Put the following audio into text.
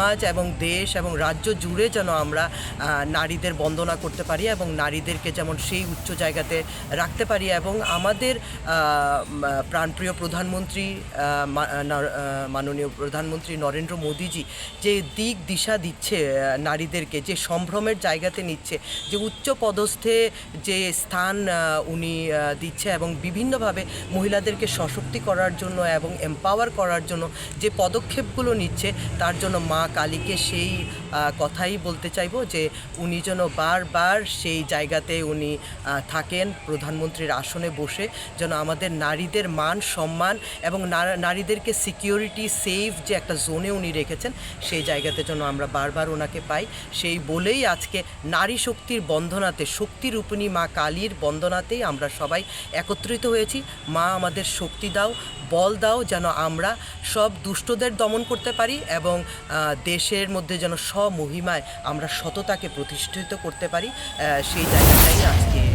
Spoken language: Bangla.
সমাজ এবং দেশ এবং রাজ্য জুড়ে যেন আমরা নারীদের বন্দনা করতে পারি এবং নারীদেরকে যেমন সেই উচ্চ জায়গাতে রাখতে পারি এবং আমাদের প্রাণপ্রিয় প্রধানমন্ত্রী মাননীয় প্রধানমন্ত্রী নরেন্দ্র মোদীজি যে দিক দিশা দিচ্ছে নারীদেরকে, যে সম্ভ্রমের জায়গাতে নিচ্ছে, যে উচ্চ পদস্থে যে স্থান উনি দিচ্ছে এবং বিভিন্নভাবে মহিলাদেরকে সশক্তি করার জন্য এবং এম্পাওয়ার করার জন্য যে পদক্ষেপগুলো নিচ্ছে, তার জন্য মা কালীকে সেই কথাই বলতে চাইব যে উনি যেন বারবার সেই জায়গাতে উনি থাকেন, প্রধানমন্ত্রীর আসনে বসে, যেন আমাদের নারীদের মান সম্মান এবং নারীদেরকে সিকিউরিটি সেফ যে একটা জোনে উনি রেখেছেন, সেই জায়গাতে যেন আমরা বারবার ওনাকে পাই। সেই বলেই আজকে নারী শক্তির বন্ধনাতে শক্তিরূপিণী মা কালীর বন্দনাতেই আমরা সবাই একত্রিত হয়েছি। মা আমাদের শক্তি দাও বল দাও যেন আমরা সব দুষ্টদের দমন করতে পারি এবং দেশের মধ্যে যেন স্বমহিমায় আমরা সততাকে প্রতিষ্ঠিত করতে পারি সেই জায়গাটাই আজকে